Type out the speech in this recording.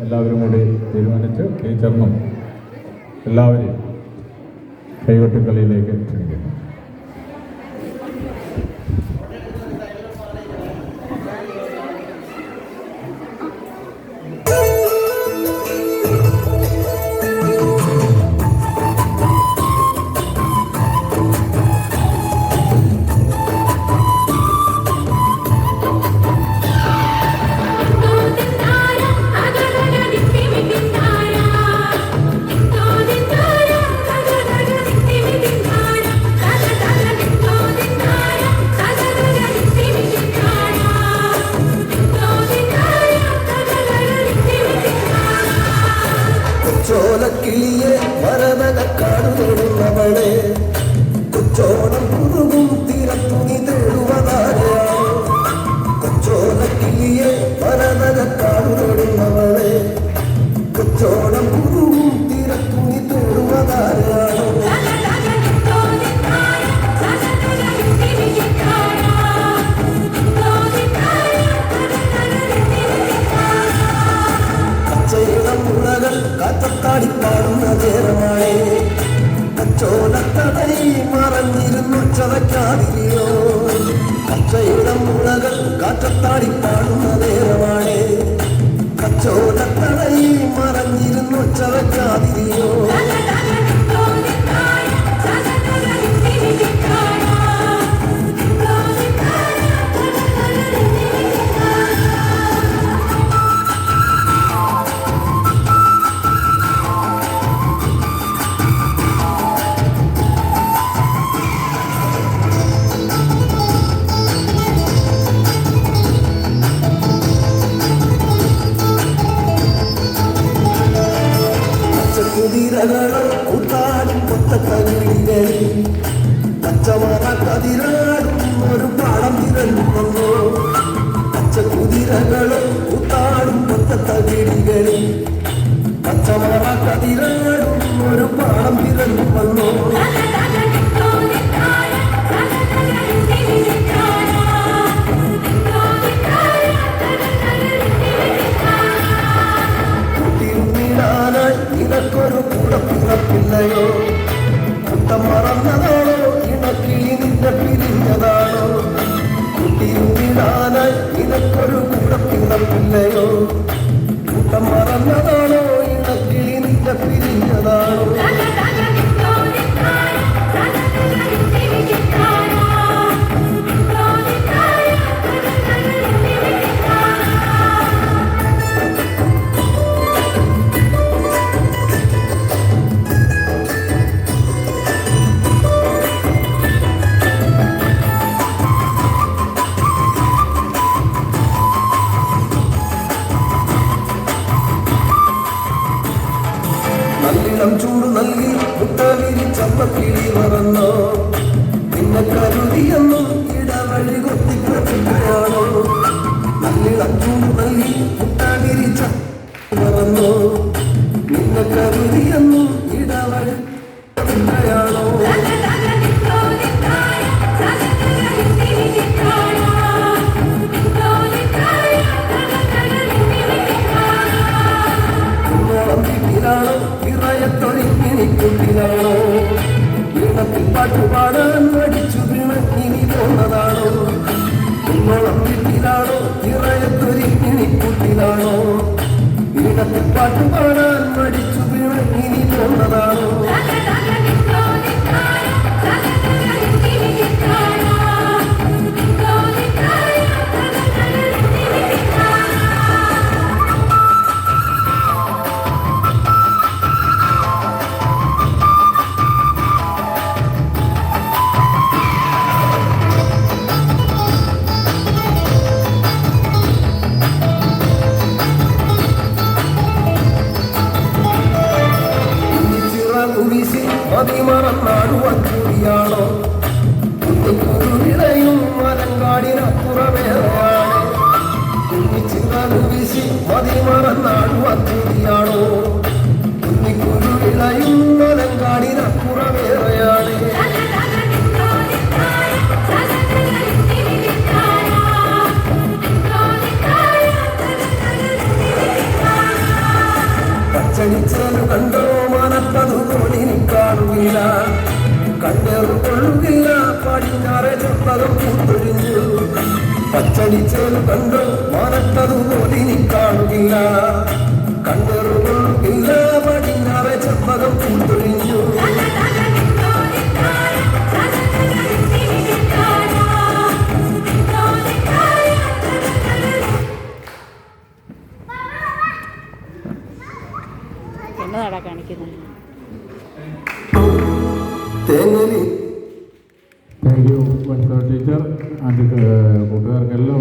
എല്ലാവരും കൂടി തീരുമാനിച്ച് ടീച്ചറിനും എല്ലാവരെയും കൈകൊട്ടിക്കളിയിലേക്ക് ക്ഷണിക്കുന്നു ചോലക്കിളിയെ മരനകക്കാടു തൊടുന്നവളെ കൊച്ചോണം മുളകൾ കാറ്റത്താടി പാടുന്ന നേരമാണേ കച്ചോലത്തടൈ മറഞ്ഞിരുന്നു ചതക്കാതിരിയോ കച്ചയുടെ മുളകൾ കാറ്റത്താടിപ്പാടുന്ന പാടുന്ന നേരമാണേ കച്ചോലത്തടൈ മറഞ്ഞിരുന്നു ചതയ്ക്കാതിരിയോ? പച്ചക്കുതിരകളും കൂട്ടാടും കൊത്തക്കകിളികളിൽ പച്ചമറ കതിരാടും ഒരു പാടം തിരഞ്ഞു വന്നു. പച്ചക്കുതിരകളും കൂട്ടാടും കൊത്തക്കകിളികളിൽ പച്ചമറ കതിരാടും ഒരു പാടം തിരഞ്ഞു വന്നു. നല്ലിടം ചൂട് നൽകി മുട്ടവിരി ചമ്മക്കിളി മറന്നോ? നിന്നെ കരുതിയെന്നും ഇടവഴി കൊത്തിപ്പറ്റിക്കുകയാണോ നല്ലിളം ചൂട് നൽകി മുട്ടവിരി ചമ്പ മറന്നോ? നിന്നെ കരുതിയെന്നും പാട്ടുപാടാൻ അടിച്ചു ഇനി പോന്നതാണോ കുന്നോളം വീട്ടിലാണോ? ഇറയത്തൊരിഞ്ഞിനിക്കുള്ളിലാണോ ഈണത്തിൽ പാട്ടുപാടാൻ അടിച്ചു ഇനി പോന്നതാണോ വീശി മതിമറന്നാടുവക്കൂടിയാണോ കുറുവിളയും മലങ്കാടിനപ്പുറമേറെയാണ് ചിറകു വീശി മതിമറന്നാടുവക്കൂടിയാണോ കുറുവിളയും മലങ്കാടിനപ്പുറമേറെയാണ് Thank you. പച്ചടിച്ചേനു കണ്ടോ? പടിഞ്ഞാറെ ചെമ്പകം പൂത്തൊഴിഞ്ഞു പച്ചടിച്ചേനു കണ്ടോ മനത്തതുപോലെ ഇനി കാണുകയില്ല കണ്ണേറു കൊള്ളുകയില്ല പടിഞ്ഞാറെ ചെമ്പകം പൂത്തൊഴിഞ്ഞു എന്നതാടാ കാണിക്കുന്നത് തേങ്ങലി താങ്ക് യു. Teacher and കൂട്ടുകാർക്കെല്ലാം